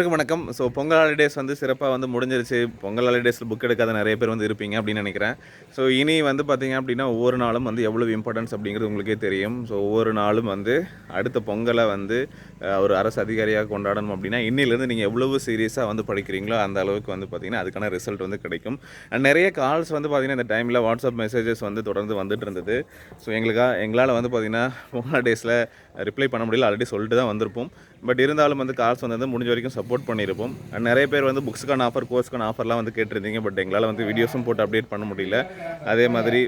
அனைவருக்கும் வணக்கம். So Pongal holidays வந்து சிறப்பாக வந்து முடிஞ்சிருச்சு. பொங்கல் ஹாலிடேஸில் புக் எடுக்காத நிறைய பேர் வந்து இருப்பீங்க அப்படின்னு நினைக்கிறேன். ஸோ இனி வந்து பார்த்திங்க அப்படின்னா ஒவ்வொரு நாளும் வந்து எவ்வளோ இம்பார்ட்டன்ஸ் அப்படிங்கிறது உங்களுக்கே தெரியும். ஸோ ஒவ்வொரு நாளும் வந்து அடுத்த பொங்கலை வந்து ஒரு அரசு அதிகாரியாக கொண்டாடணும் அப்படின்னா இன்னிலேருந்து நீங்கள் எவ்வளவு சீரியஸாக வந்து படிக்கிறீங்களோ அந்த அளவுக்கு வந்து பார்த்தீங்கன்னா அதுக்கான ரிசல்ட் வந்து கிடைக்கும். அண்ட் நிறைய கால்ஸ் வந்து பார்த்திங்கன்னா இந்த டைமில் வாட்ஸ்அப் மெசேஜஸ் வந்து தொடர்ந்து வந்துட்டு இருந்தது. ஸோ எங்களுக்காக எங்களால் வந்து பார்த்திங்கன்னா பொங்கல் டேஸில் ரிப்ளை பண்ண முடியல. ஆல்ரெடி சொல்லிட்டு தான் வந்திருப்போம். பட் இருந்தாலும் வந்து கால்ஸ் வந்து முடிஞ்ச வரைக்கும் சப்போர்ட் பண்ணியிருப்போம். அண்ட் நிறைய பேர் வந்து புக்ஸுக்கான ஆஃபர் கோர்ஸ்க்கான ஆஃபர்லாம் வந்து கேட்டிருந்தீங்க பட் எங்களால் வந்து வீடியோஸும் போட்டு அப்டேட் பண்ண முடியல. அதே மாதிரி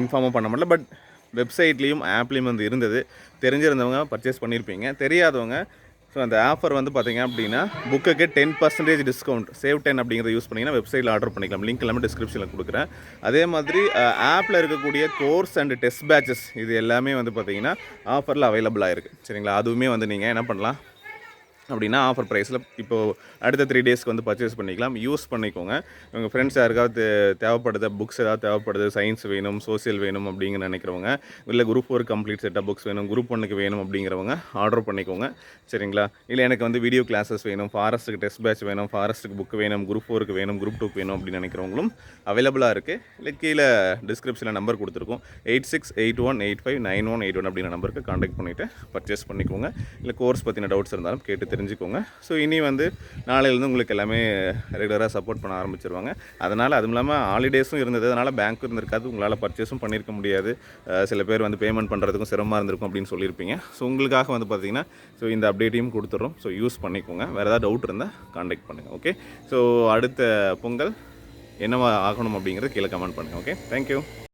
இன்ஃபார்மும் பண்ண முடியல. பட் வெப்சைட்லேயும் ஆப்லேயும் வந்து இருந்தது. தெரிஞ்சிருந்தவங்க பர்ச்சேஸ் பண்ணியிருப்பீங்க தெரியாதவங்க ஸோ அந்த ஆஃபர் வந்து பார்த்தீங்க அப்படின்னா புக்குக்கு ten percentage discount save ten அப்படிங்கிறத யூஸ் பண்ணிங்கன்னா வெப்சைட்டில் ஆர்டர் பண்ணிக்கலாம். லிங்க் எல்லாமே டிஸ்கிரிப்ஷனில் கொடுக்குறேன். அதே மாதிரி ஆப்பில் இருக்கக்கூடிய கோர்ஸ் அண்ட் டெஸ்ட் பேட்சஸ் இது எல்லாமே வந்து பார்த்தீங்கன்னா ஆஃபரில் அவைலபிளாக இருக்குது சரிங்களா? அதுவுமே வந்து நீங்கள் என்ன பண்ணலாம்? அப்படின்னா ஆஃபர் ப்ரைஸில் இப்போது அடுத்த த்ரீ டேஸ்க்கு வந்து பர்ச்சேஸ் பண்ணிக்கலாம். யூஸ் பண்ணிக்கோங்க. உங்கள் ஃப்ரெண்ட்ஸ் யாருக்காவது தே- தேவைப்படுது புக்ஸ் ஏதாவது தேவைப்படுது சயின்ஸ் வேணும் சோசியல் வேணும் அப்படிங்கிற நினைக்கிறவங்க இல்லை குரூப் ஃபோர் கம்ப்ளீட் செட்டாக புக்ஸ் வேணும் குரூப் ஒன்றுக்கு வேணும் அப்படிங்கிறவங்க ஆர்டர் பண்ணிக்கோங்க. சரிங்களா? இல்லை எனக்கு வந்து வீடியோ கிளாஸஸ் வேணும் ஃபாரஸ்ட்டுக்கு டெஸ்ட் பேட்ச் வேணும் ஃபாரஸ்ட்டுக்கு புக் வேணும் குரூப் ஃபோருக்கு வேணும் குரூப் டூக்கு வேணும் அப்படின்னு நினைக்கிறவங்களும் அவைலபிளாக இருக்குது இல்லை கீழே டிஸ்கிரிப்ஷனில் நம்பர் கொடுத்துருக்கோம். Eight six eight one eight five nine one eight one அப்படிங்கிற நம்பருக்கு காண்டாக்ட் பண்ணிவிட்டு பர்ச்சேஸ் பண்ணிக்கோங்க. இல்லை கோர்ஸ் பற்றின டவுட்ஸ் இருந்தாலும் கேட்டு தெரிஞ்சுக்கோங்க. ஸோ இனி வந்து நாளையிலேருந்து உங்களுக்கு எல்லாமே ரெகுலராக சப்போர்ட் பண்ண ஆரம்பிச்சிருவாங்க. அதனால் அதுவும் இல்லாமல் ஹாலிடேஸும் இருந்தது. அதனால் பேங்க்கும் இருந்திருக்காது. உங்களால் பர்ச்சேஸும் பண்ணியிருக்க முடியாது. சில பேர் வந்து பேமெண்ட் பண்ணுறதுக்கும் சிரமமாக இருந்திருக்கும் அப்படின்னு சொல்லியிருப்பீங்க. ஸோ உங்களுக்காக வந்து பார்த்தீங்கன்னா ஸோ இந்த அப்டேட்டையும் கொடுத்துட்றோம் ஸோ யூஸ் பண்ணிக்கோங்க. வேறு ஏதாவது டவுட் இருந்தால் காண்டாக்ட் பண்ணுங்கள் ஓகே ஸோ அடுத்த பொங்கல் என்னவா ஆகணும் அப்படிங்கிறது கீழே கமெண்ட் பண்ணுங்கள் ஓகே தேங்க்யூ